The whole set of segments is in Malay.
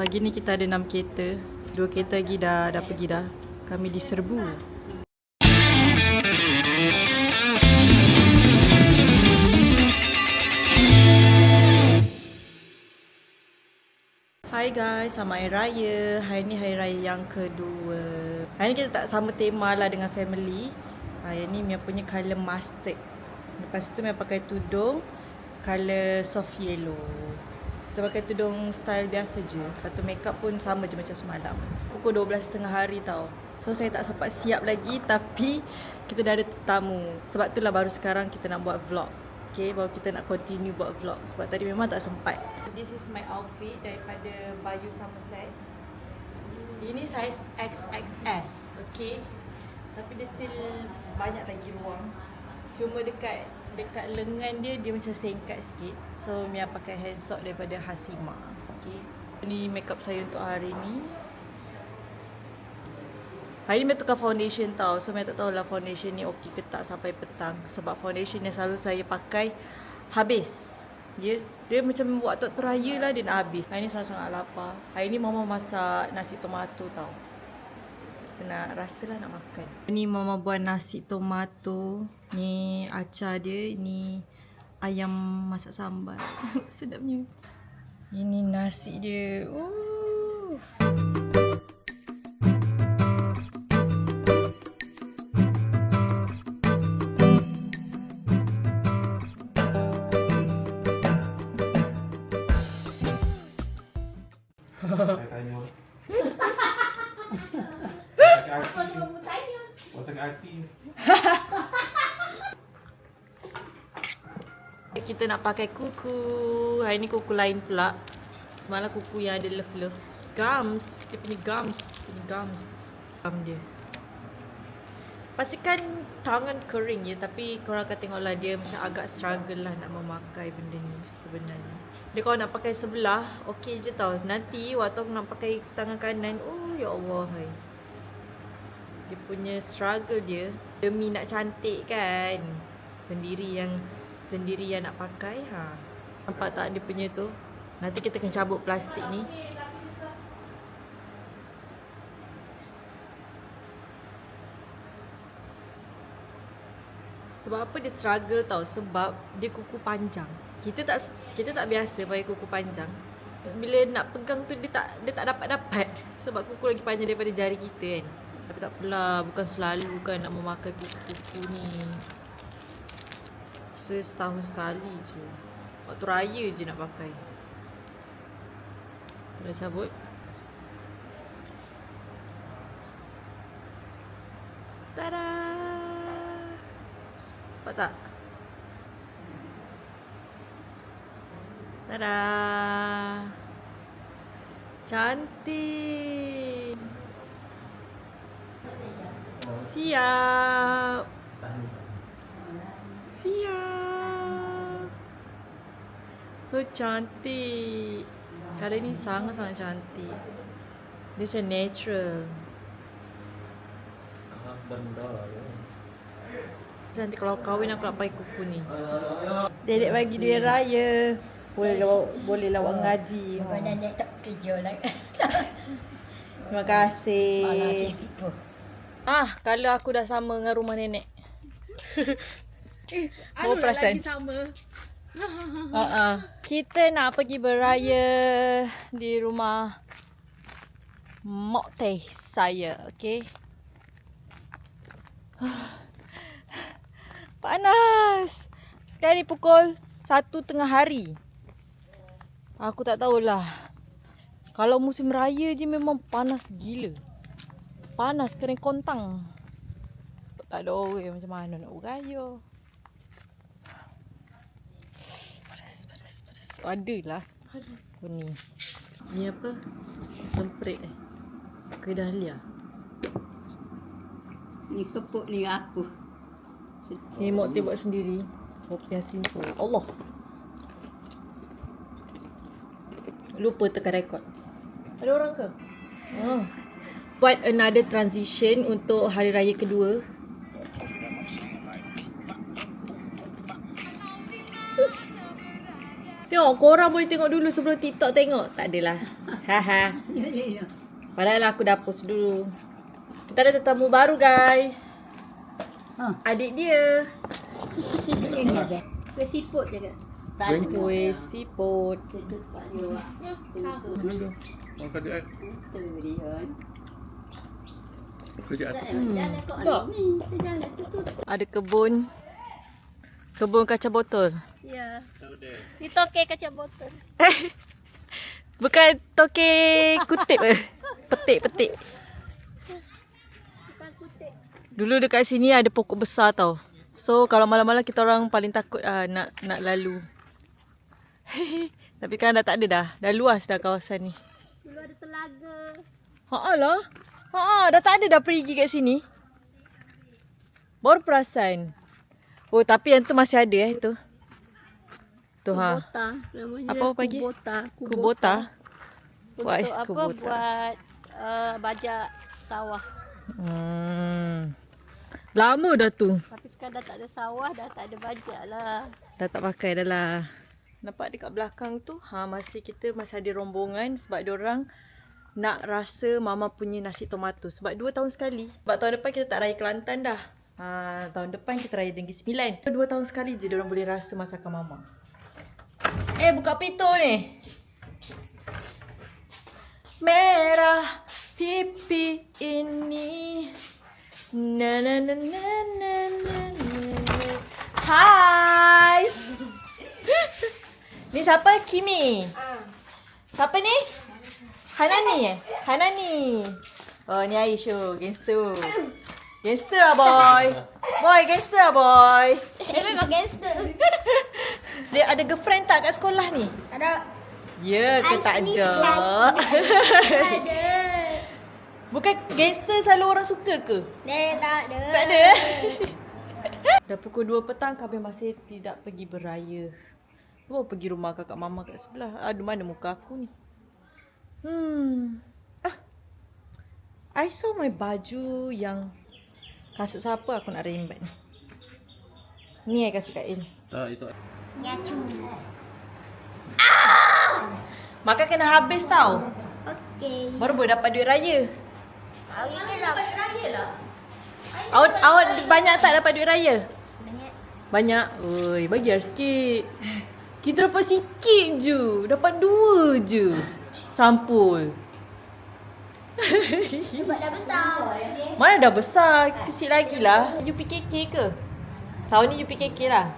Pagi ni kita ada 6 kereta. Dua kereta lagi dah dah pergi dah. Kami diserbu. Hai guys, selamat Hari Raya. Hari ni Hari Raya yang kedua. Hari ni kita tak sama tema lah dengan family. Hari ni Mia punya colour mustard. Lepas tu Mia pakai tudung colour soft yellow. Kita pakai tudung style biasa je. Lepas tu makeup pun sama je macam semalam. Pukul 12.30 hari tau. So saya tak sempat siap lagi tapi kita dah ada tetamu. Sebab tu lah baru sekarang kita nak buat vlog. Okay, baru kita nak continue buat vlog. Sebab tadi memang tak sempat. This is my outfit daripada Bayu Somerset. Ini size XXS, okay. Tapi dia still banyak lagi ruang. Cuma dekat dekat lengan dia dia macam singkat sikit. So Mia pakai hand sock daripada Hasima. Okay. Ini makeup saya untuk hari ni. Hari ni Mia tukar foundation tau. So Mia tak tahulah foundation ni okey ke tak sampai petang. Sebab foundation yang selalu saya pakai habis. Ya, dia macam waktu tu raya lah dia nak habis. Hari ni sangat-sangat lapar. Hari ni mama masak nasi tomato tau. Kita nak rasa lah nak makan. Ni mama buat nasi tomato. Ni acar dia. Ni ayam masak sambal. Sedapnya. Ini nasi dia. Uh. Saya tanya. What's Kita nak pakai kuku. Hari ni kuku lain pula. Semalam kuku yang ada love-love. Gums. Dia punya gums. Dia punya gums. Gum dia. Pastikan tangan kering je tapi korang akan tengoklah dia macam agak struggle lah nak memakai benda ni sebenarnya. Dia kalau nak pakai sebelah, okey je tau. Nanti waktu aku nak pakai tangan kanan, oh ya Allah hai. Dia punya struggle dia demi nak cantik kan. Sendiri yang sendiri yang nak pakai ha. Nampak tak dia punya tu? Nanti kita kena cabut plastik ni. Sebab apa dia struggle tau? Sebab dia kuku panjang. Kita tak kita tak biasa pakai kuku panjang. Bila nak pegang tu dia tak dia tak dapat dapat sebab kuku lagi panjang daripada jari kita kan. Tapi tak apalah, bukan selalu kan nak memakai kuku-kuku ni. Setahun sekali je. Waktu raya je nak pakai. Dah cabut. Tada! Nampak tak? Tada! Cantik! Siap! So cantik! Kali ni sangat-sangat cantik. Dia macam natural. benda ya. Nanti kalau kahwin aku nak pakai kuku ni. Dedek bagi duit raya. Boleh lawa, boleh lawa ngaji. Sebab nenek tak kerja lah. Terima kasih. Ah, kalau aku dah sama dengan rumah nenek. Eh, perasan. lagi sama. Uh-uh. Kita nak pergi beraya di rumah Mok Teh saya, okey? Panas. Sekarang ni pukul satu tengah hari. Aku tak tahulah. Kalau musim raya je memang panas gila. Panas kering kontang. Tak ada orang macam mana nak beraya. Panas, panas, panas. Ada lah. Apa ni? Ni apa? Semprit eh. Ke dahlia. Ni kepuk ni aku. Ni Mok Teh buat sendiri. Kopi yang simple. Allah. Lupa tekan rekod. Ada orang ke? Oh. Buat another transition untuk hari raya kedua. Tengok. Korang boleh tengok dulu sebelum TikTok tengok. Tak adalah. Haha. Padahal aku dah post dulu. Kita ada tetamu baru guys. Ha. Adik dia. Kue siput je ke? Kuih siput. Tak. Ada kebun. Kebun kaca botol. Ya. Di toke kaca botol. Bukan toke kutip eh. Petik-petik. Dulu dekat sini ada pokok besar tau. So kalau malam-malam kita orang paling takut uh, nak nak lalu. Tapi kan dah tak ada dah. Dah luas dah kawasan ni. Dulu ada telaga. Haa lah. Haa dah tak ada dah pergi kat sini. Baru perasan. Oh tapi yang tu masih ada eh tu. Tu ha. Kubota namanya. Apa pagi? Kubota. Kubota. Untuk apa kubota? buat uh, bajak sawah. Hmm. Lama dah tu. Tapi sekarang dah tak ada sawah, dah tak ada bajak lah. Dah tak pakai dah lah. Nampak dekat belakang tu, ha masih kita masih ada rombongan sebab dia orang nak rasa mama punya nasi tomato sebab dua tahun sekali. Sebab tahun depan kita tak raya Kelantan dah. Ha tahun depan kita raya Negeri Sembilan. Dua tahun sekali je dia orang boleh rasa masakan mama. Eh buka pintu ni. Merah pipi ini. Na na na na na na. na. Hai. Ni siapa? Kimi. Siapa ni? Hanani eh? Hanani. Oh ni Aishu, gangster. Gangster ah boy. Boy, gangster ah boy. Saya memang gangster. Dia ada girlfriend tak kat sekolah ni? Ada. Ya ke tak ada? Ada. Bukan gangster selalu orang suka ke? Dah tak ada. Tak ada. Dah pukul 2 petang kami masih tidak pergi beraya. Oh pergi rumah kakak mama kat sebelah. Aduh mana muka aku ni? Hmm. Ah. I saw my baju yang kasut siapa aku nak rembat ni. Ni I kasut kat Il. Ah, itu. Ya cuma. Makan kena habis tau. Okey. Baru boleh dapat duit raya. Hari ni dah. Awak awak banyak tak dapat duit raya? Banyak. Banyak. Oi, bagi lah sikit. Kita dapat sikit je. Dapat dua je. Sampul. Sebab dah besar. Mana dah besar? Kecil lagi lah. UPKK ke? Tahun ni UPKK lah.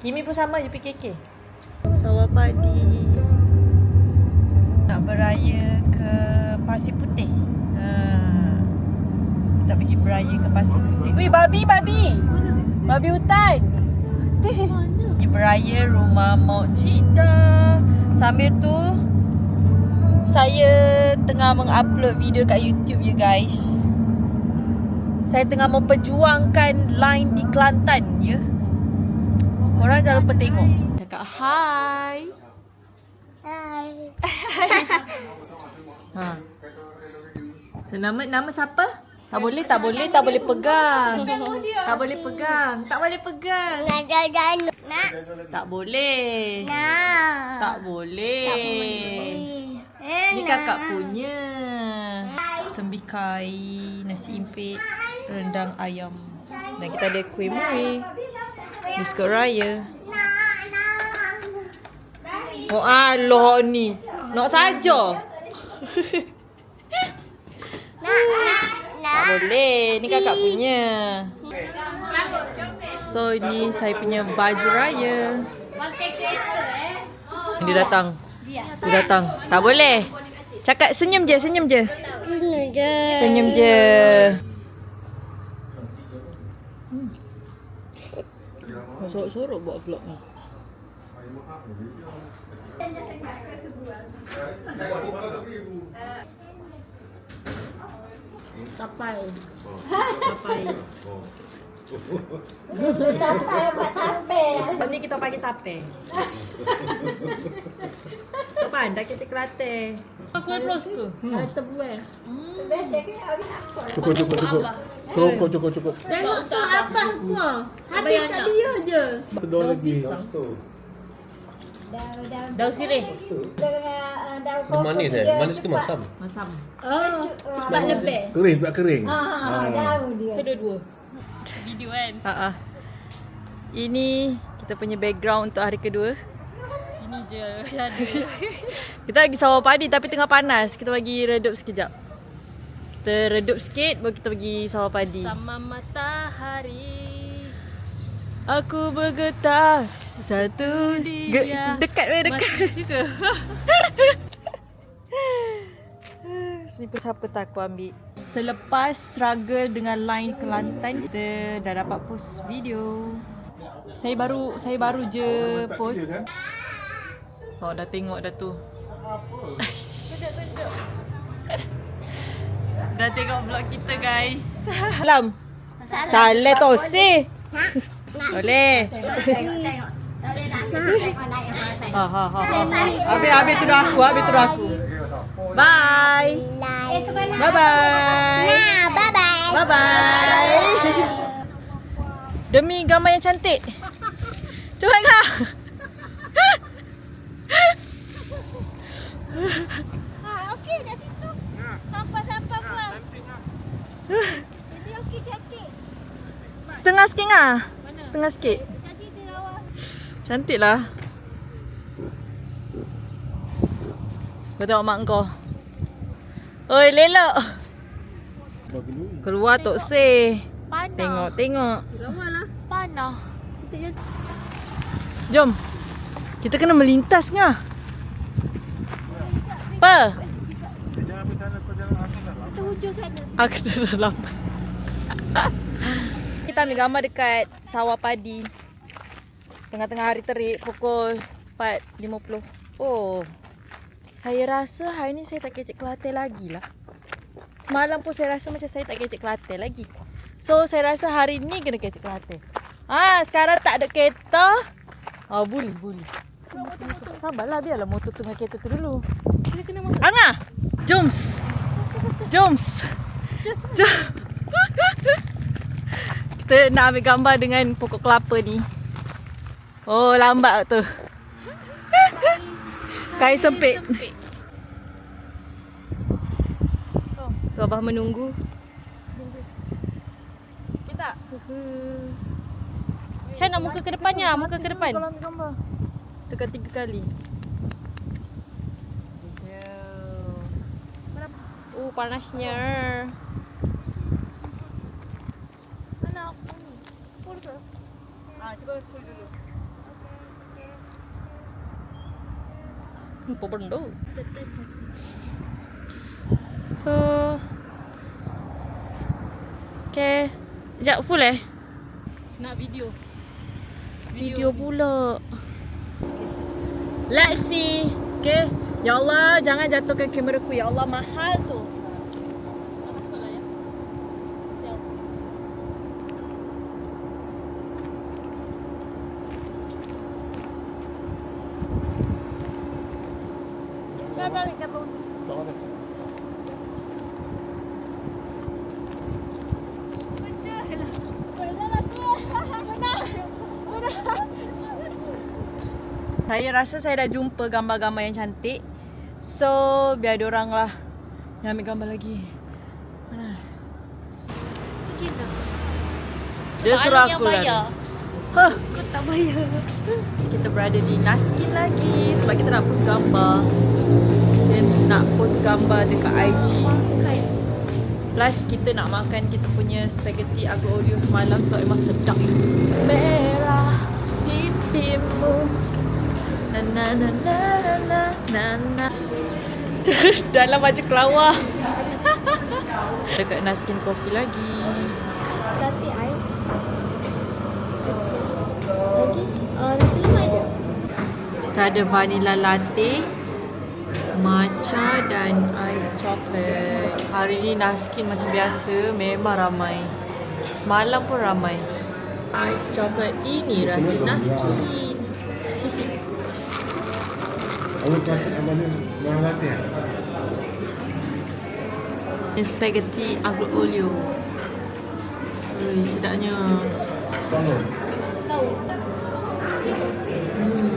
Kimi pun sama UPKK. Sawah padi. Nak beraya ke Pasir Putih. Ha. Kita pergi beraya ke Pasir Putih. Weh, babi, babi. Babi hutan. Pergi beraya rumah Mak Cik dah. Sambil tu, saya tengah mengupload video kat YouTube you guys. Saya tengah memperjuangkan line di Kelantan ya. Korang jangan lupa tengok. Cakap hi. Hai. Ha. Nama nama siapa? Tak boleh, tak boleh, tak boleh pegang. Tak boleh pegang. Tak boleh pegang. Nak. Tak boleh. Nak. Tak boleh. Eh, Ni nak. kakak punya. Tembikai, nasi impit, rendang ayam. Dan kita ada kuih muih. Biskut raya. Oh Allah ni. Nak saja. Nak. Nak. Tak boleh. Ni kakak punya. So ni saya punya baju raya. Dia datang. Dia datang. Tak boleh. Cakap senyum je, senyum je. Tuna je. Senyum je. Sorok-sorok buat vlog ni. Tapai. Tapai. Tapai Ni kita panggil tape. Tak pandai kecik kelate. Close ke? Hmm. Tebuai. Cukup, cukup, cukup. Cukup, cukup, cukup. Tengok tu apa semua. Habis kat dia je. Dolar lagi. Satu. Daun sirih. Dia manis eh. Manis ke masam? Masam. Oh, cepat lebih. Kering, tak kering. Kedua-dua. Video kan. Ha ah. Ini kita punya background untuk hari kedua. Ini je ada. Kita lagi sawah padi tapi tengah panas. Kita bagi redup sekejap. Kita redup sikit baru kita pergi sawah padi. Sama matahari. Aku bergetar satu Dia Ge- dekat weh dekat. Masih juga. Siapa tak aku ambil. Selepas struggle dengan line Kelantan, kita dah dapat post video. Saya baru saya baru je post. Oh dah tengok dah tu. dah tengok vlog kita guys. Salam. Salah tu si. Boleh. Ha ha ha. ha. Habis habis tu dah aku, habis tu dah aku. Bye. Bye bye. Nah, bye bye. Bye bye. Demi gambar yang cantik. Cuba kak. Ah, okey kat situ. Sampai-sampai pula. Jadi okey cantik. Setengah sikit ah. Setengah sikit. Kat situ lawa. Cantik lah. Kau tengok mak kau. Oi, lelok. Keluar Tok Se. Panah. Tengok, tengok. Panah. Jom. Kita kena melintas ngah. Apa? Jangan ambil sana, kau hujung sana. Aku dah lambat. Kita ambil gambar dekat sawah padi. Tengah-tengah hari terik pukul 4.50. Oh. Saya rasa hari ni saya tak kecek Kelantan lagi lah. Semalam pun saya rasa macam saya tak kecek Kelantan lagi. So saya rasa hari ni kena kecek Kelantan. Ah, sekarang tak ada kereta. Oh, boleh, boleh. Sabarlah biarlah motor tu dengan kereta tu dulu. Joms. Joms. Jom. Kita nak ambil gambar dengan pokok kelapa ni. Oh, lambat tu. Kain sempit. Tu Abah menunggu. Kita. Syah nak muka ke depannya, muka ke depan. Kalau ambil gambar. Tekan tiga kali. Oh, panasnya. Mana aku ni? Full ke? Ah, cuba full dulu. Apa benda? So Okay Sekejap full eh Nak video. Video pula Let's see. Okay. Ya Allah Jangan jatuhkan kamera ku Ya Allah mahal tu Tak ada. Saya rasa saya dah jumpa gambar-gambar yang cantik. So biar orang lah Yang ambil gambar lagi. Mana? Dia suruh aku lah Huh. Kau tak bayar. Kita berada di Naskin lagi Sebab kita nak post gambar. Dan nak post gambar dekat IG Plus kita nak makan kita punya spaghetti aglio olio semalam Sebab memang sedap. Merah pipimu Na na na na na na na na Dalam baju kelawar Dekat Naskin Coffee lagi Latte ais. Lagi? Uh, nasi lemak ada? Kita ada vanilla latte, matcha dan ais coklat. Hari ni Naskin macam biasa memang ramai. Semalam pun ramai. Ais coklat ini rasa Naskin. Awak kasih apa ni? Orang latih. Ini spaghetti aglio olio. Ui, sedapnya. Tolong. Tahu. Hmm.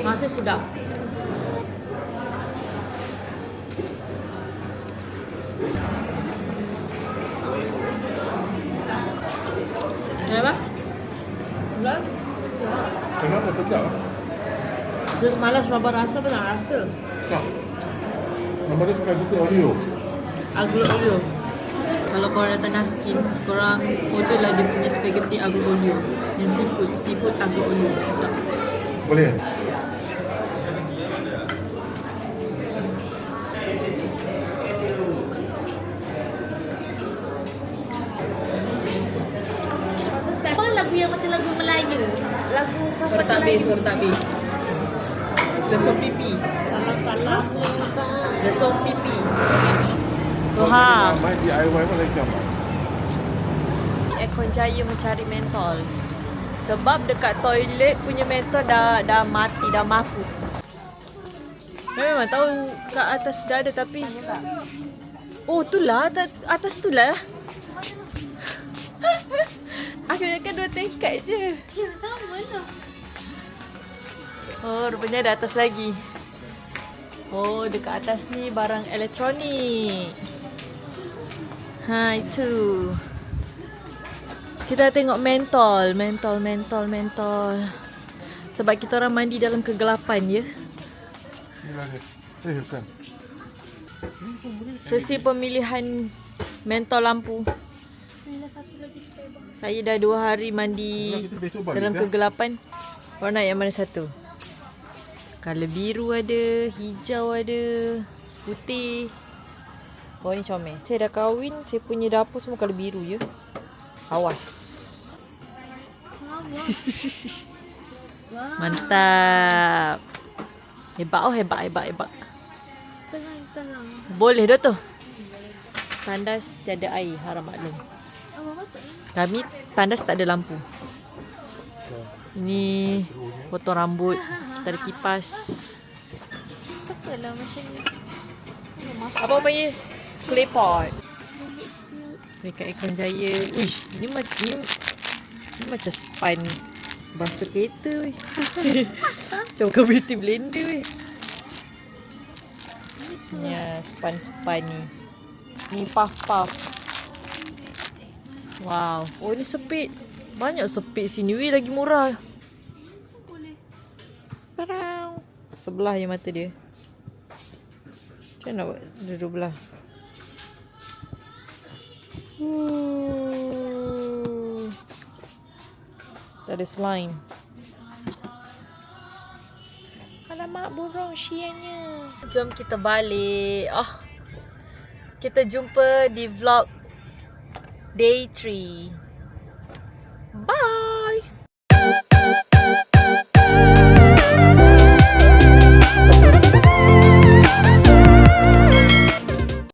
Rasa sedap. Apa? Enggak. Kenapa sedap? Terus malas raba rasa pun nak rasa. Tak. Nama dia suka Oreo. Aglio olio. Kalau korang datang Naskin, korang order lah dia punya spaghetti aglio olio. Yang seafood, seafood aglio olio. Sedap. Boleh? Apa lagu yang macam lagu Melayu? Lagu Suara prophet tak habis, Melayu. suara tak habis. Lesong pipi. Salam-salam. Lesong pipi. Kalau Wah. kita Main DIY pun lagi gampang. Aircon Jaya mencari mentol. Sebab dekat toilet punya mentol dah dah mati, dah mafu. Memang tahu kat atas dah ada tapi Oh tu lah atas, atas tu lah Aku ingatkan dua tingkat je. Oh rupanya ada atas lagi Oh dekat atas ni barang elektronik Ha itu Kita tengok mentol Mentol, mentol, mentol Sebab kita orang mandi dalam kegelapan ya. Eh, bukan. Sesi pemilihan mentol lampu. Saya dah dua hari mandi dalam dah. kegelapan nak yang mana satu? Color biru ada, hijau ada, putih Oh ni comel Saya dah kahwin, saya punya dapur semua color biru je Awas Mantap Hebat oh hebat hebat hebat tenang-tenang. Boleh dah tu Tandas tiada air haram maklum? Kami tandas tak ada lampu. Ini potong rambut, tak ada kipas. Lah Apa panggil? Clay pot. Dekat Ikan Jaya. Uish, ini macam ni, ni macam span basuh kereta weh. Macam beauty blender weh. Ya, span-span ni. Ni puff-puff. Wow. Oh, ni sepit. Banyak sepit sini. Weh, lagi murah. Parau. Sebelah je mata dia. Macam mana dua belah? Uh. Tak ada slime. Alamak burung sianya. Jom kita balik. Ah. Kita jumpa di vlog day 3.